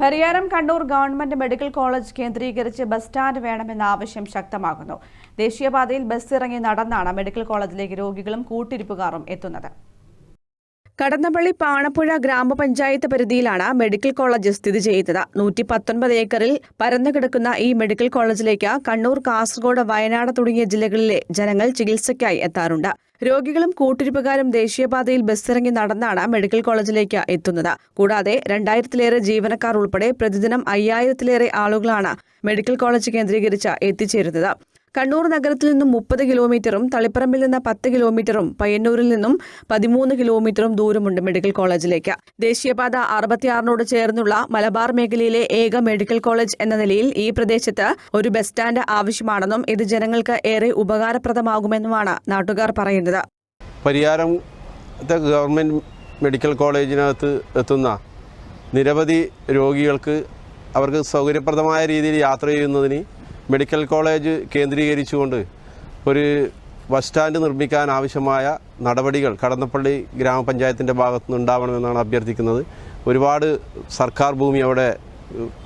Pariyaram Kannur government medical college കേന്ദ്രീകരിച്ച് bus stand വേണമെന്ന ആവശ്യം ശക്തമാകുന്നു. ദേശീയപാതയിൽ ബസ് ഇറങ്ങി നടന്നാണ് മെഡിക്കൽ കോളേജിലേക്ക് രോഗികളും കൂട്ടിരിപ്പുകാരും എത്തുന്നത്. കടന്നപ്പള്ളി പാണപ്പുഴ ഗ്രാമപഞ്ചായത്ത് പരിധിയിലാണ് മെഡിക്കൽ കോളേജ് സ്ഥിതി ചെയ്യുന്നത്. നൂറ്റി പത്തൊൻപത് ഏക്കറിൽ പരന്നു കിടക്കുന്ന ഈ മെഡിക്കൽ കോളേജിലേക്ക് കണ്ണൂർ കാസർഗോഡ് വയനാട് തുടങ്ങിയ ജില്ലകളിലെ ജനങ്ങൾ ചികിത്സയ്ക്കായി എത്താറുണ്ട്. രോഗികളും കൂട്ടിരിപ്പുകാരും ദേശീയപാതയിൽ ബസ്സിറങ്ങി നടന്നാണ് മെഡിക്കൽ കോളേജിലേക്ക് എത്തുന്നത്. കൂടാതെ രണ്ടായിരത്തിലേറെ ജീവനക്കാർ ഉൾപ്പെടെ പ്രതിദിനം അയ്യായിരത്തിലേറെ ആളുകളാണ് മെഡിക്കൽ കോളേജ് കേന്ദ്രീകരിച്ച് എത്തിച്ചേരുന്നത്. കണ്ണൂർ നഗരത്തിൽ നിന്നും മുപ്പത് കിലോമീറ്ററും തളിപ്പറമ്പിൽ നിന്ന് പത്ത് കിലോമീറ്ററും പയ്യന്നൂരിൽ നിന്നും പതിമൂന്ന് കിലോമീറ്ററും ദൂരമുണ്ട് മെഡിക്കൽ കോളേജിലേക്ക്. ദേശീയപാത അറുപത്തിയാറിനോട് ചേർന്നുള്ള മലബാർ മേഖലയിലെ ഏക മെഡിക്കൽ കോളേജ് എന്ന നിലയിൽ ഈ പ്രദേശത്ത് ഒരു ബസ് സ്റ്റാൻഡ് ആവശ്യമാണെന്നും ഇത് ജനങ്ങൾക്ക് ഏറെ ഉപകാരപ്രദമാകുമെന്നുമാണ് നാട്ടുകാർ പറയുന്നത്. പരിയാരം ഗവൺമെന്റ് മെഡിക്കൽ കോളേജിനകത്ത് എത്തുന്ന നിരവധി രോഗികൾക്ക് അവർക്ക് സൗകര്യപ്രദമായ രീതിയിൽ യാത്ര ചെയ്യുന്നതിന് മെഡിക്കൽ കോളേജ് കേന്ദ്രീകരിച്ചുകൊണ്ട് ഒരു ബസ് സ്റ്റാൻഡ് നിർമ്മിക്കാൻ ആവശ്യമായ നടപടികൾ കടന്നപ്പള്ളി ഗ്രാമപഞ്ചായത്തിന്റെ ഭാഗത്തു നിന്നുണ്ടാവണമെന്നാണ് അഭ്യർത്ഥിക്കുന്നത്. ഒരുപാട് സർക്കാർ ഭൂമി അവിടെ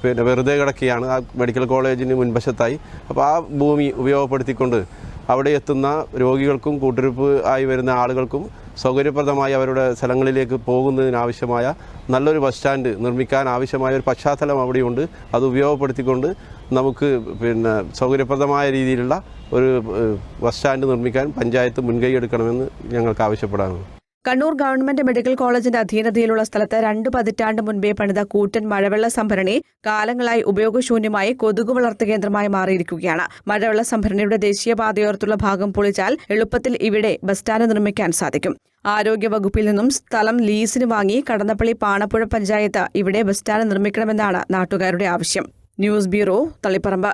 പിന്നെ വെറുതെ കിടക്കുകയാണ്. ആ മെഡിക്കൽ കോളേജിന് മുൻവശത്തായി. അപ്പോൾ ആ ഭൂമി ഉപയോഗപ്പെടുത്തിക്കൊണ്ട് അവിടെ എത്തുന്ന രോഗികൾക്കും കൂട്ടിരിപ്പ് ആയി വരുന്ന ആളുകൾക്കും സൗകര്യപ്രദമായി അവരുടെ സ്ഥലങ്ങളിലേക്ക് പോകുന്നതിനാവശ്യമായ നല്ലൊരു ബസ് സ്റ്റാൻഡ് നിർമ്മിക്കാൻ ആവശ്യമായ ഒരു പശ്ചാത്തലം അവിടെയുണ്ട്. അത് ഉപയോഗപ്പെടുത്തിക്കൊണ്ട് നമുക്ക് പിന്നെ സൗകര്യപ്രദമായ രീതിയിലുള്ള ഒരു ബസ് സ്റ്റാൻഡ് നിർമ്മിക്കാൻ പഞ്ചായത്ത് മുൻകൈ എടുക്കണമെന്ന് ഞങ്ങൾക്ക് ആവശ്യപ്പെടാനുണ്ട്. കണ്ണൂർ ഗവൺമെന്റ് മെഡിക്കൽ കോളേജിന്റെ അധീനതയിലുള്ള സ്ഥലത്ത് രണ്ടു പതിറ്റാണ്ട് മുൻപേ പണിത കൂറ്റൻ മഴവെള്ള സംഭരണി കാലങ്ങളായി ഉപയോഗശൂന്യമായി കൊതുകു വളർത്തു കേന്ദ്രമായി മാറിയിരിക്കുകയാണ്. മഴവെള്ള സംഭരണിയുടെ ദേശീയപാതയോർത്തുള്ള ഭാഗം പൊളിച്ചാൽ എളുപ്പത്തിൽ ഇവിടെ ബസ് സ്റ്റാൻഡ് നിർമ്മിക്കാൻ സാധിക്കും. ആരോഗ്യ വകുപ്പിൽ നിന്നും സ്ഥലം ലീസിന് വാങ്ങി കടന്നപ്പള്ളി പാണപ്പുഴ പഞ്ചായത്ത് ഇവിടെ ബസ് സ്റ്റാൻഡ് നിർമ്മിക്കണമെന്നാണ് നാട്ടുകാരുടെ ആവശ്യം. News bureau Taliparamba.